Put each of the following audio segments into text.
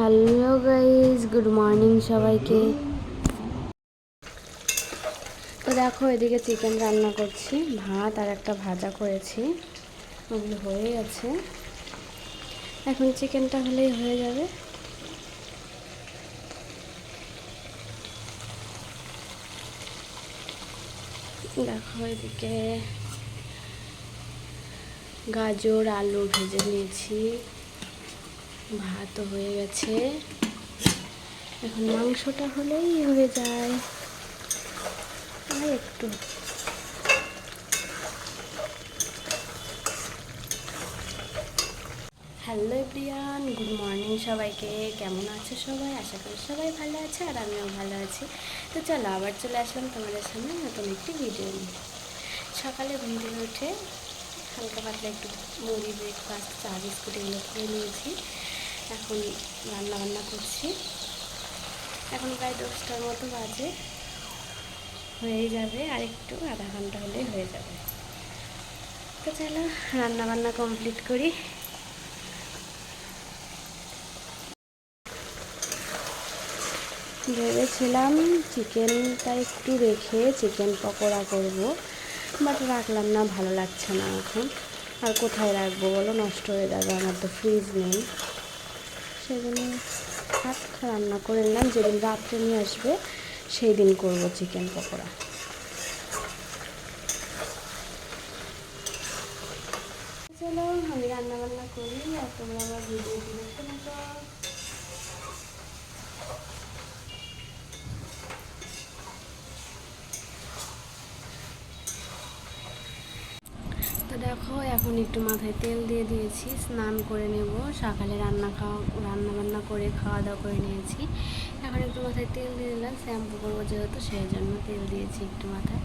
Hello guys good morning সবাইকে। তো দেখো, এদিকে চিকেন রান্না করছি, ভাত আর একটা ভাজা করেছি। ওগুলো হয়ে গেছে এখন চিকেনটা হলেই হয়ে যাবে। দেখো, এদিকে গাজর, আলু ভেজে নিয়েছি। ভাতও হয়ে গেছে। এখন মাংসটা হলেই হয়ে যায়। আর একটু। হ্যালো এভরিয়ান গুড মর্নিং সবাইকে। কেমন আছে সবাই? আশা করি সবাই ভালো আছে আর আমিও ভালো আছি। তো চলো আবার চলে আসলাম তোমাদের সামনে নতুন একটি ভিডিও নিয়ে। সকালে ঘুম থেকে উঠে হালকা পাতলা একটু মুড়ি ব্রেকফাস্ট চা, বিস্কুট এগুলো খেয়ে নিয়েছি। এখন রান্না বান্না করছি। এখন প্রায় দশটার মতো বাজে। হয়েই যাবে, আর একটু আধা ঘণ্টা হলেই হয়ে যাবে। তো চলো রান্না বান্না কমপ্লিট করি। ভেবেছিলাম চিকেনটা একটু রেখে চিকেন পকোড়া করব, বাট রাখলাম না, ভালো লাগছে না এখন। আর কোথায় রাখব বলো? নষ্ট হয়ে যাবে, আমার তো ফ্রিজ নেই। সেজন্য ভাত রান্না করে নিলাম, যেদিন রাত্রে নিয়ে আসবে সেই দিন করব চিকেন পকোড়া। চলো, আমি রান্না বান্না করি, আর তোমরা আমার ভিডিওটি দেখতে দেখো, এখন একটু মাথায় তেল দিয়ে দিয়েছি, স্নান করে নেব। সকালে রান্না খাওয়া রান্না বান্না করে খাওয়া দাওয়া করে নিয়েছি। এখন একটু মাথায় তেল দিয়ে দিলাম, শ্যাম্পু করব যেহেতু, সেই জন্য তেল দিয়েছি একটু মাথায়।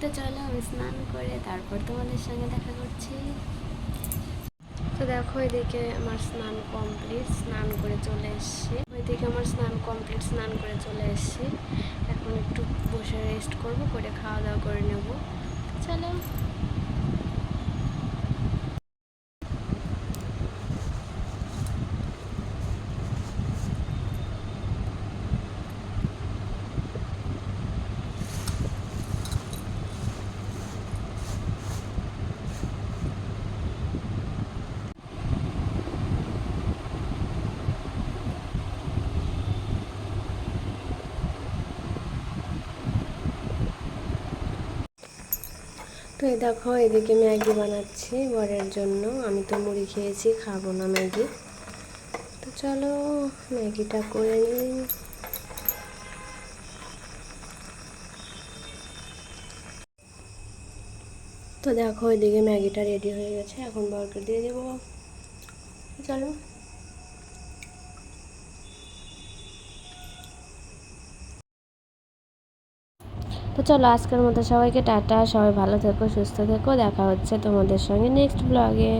তো চলো, আমি স্নান করে তারপর তোমাদের সঙ্গে দেখা করছি। তো দেখো, এদিকে আমার স্নান কমপ্লিট, স্নান করে চলে এসেছি। ওইদিকে আমার স্নান কমপ্লিট, স্নান করে চলে এসেছি। এখন একটু বসে রেস্ট করব, করে খাওয়া দাওয়া করে নেব। চলো। তো এই দেখো, এদিকে ম্যাগি বানাচ্ছি বরের জন্য। আমি তো মুড়ি খেয়েছি, খাব না ম্যাগি। তো চলো, ম্যাগিটা করে নিই। তো দেখো, এদিকে ম্যাগিটা রেডি হয়ে গেছে, এখন বরকে দিয়ে দেবো। চলো। তো চলো আজকের মতো সবাইকে টাটা, সবাই ভালো থেকো, সুস্থ থেকো, দেখা হচ্ছে তোমাদের সঙ্গে নেক্সট ব্লগে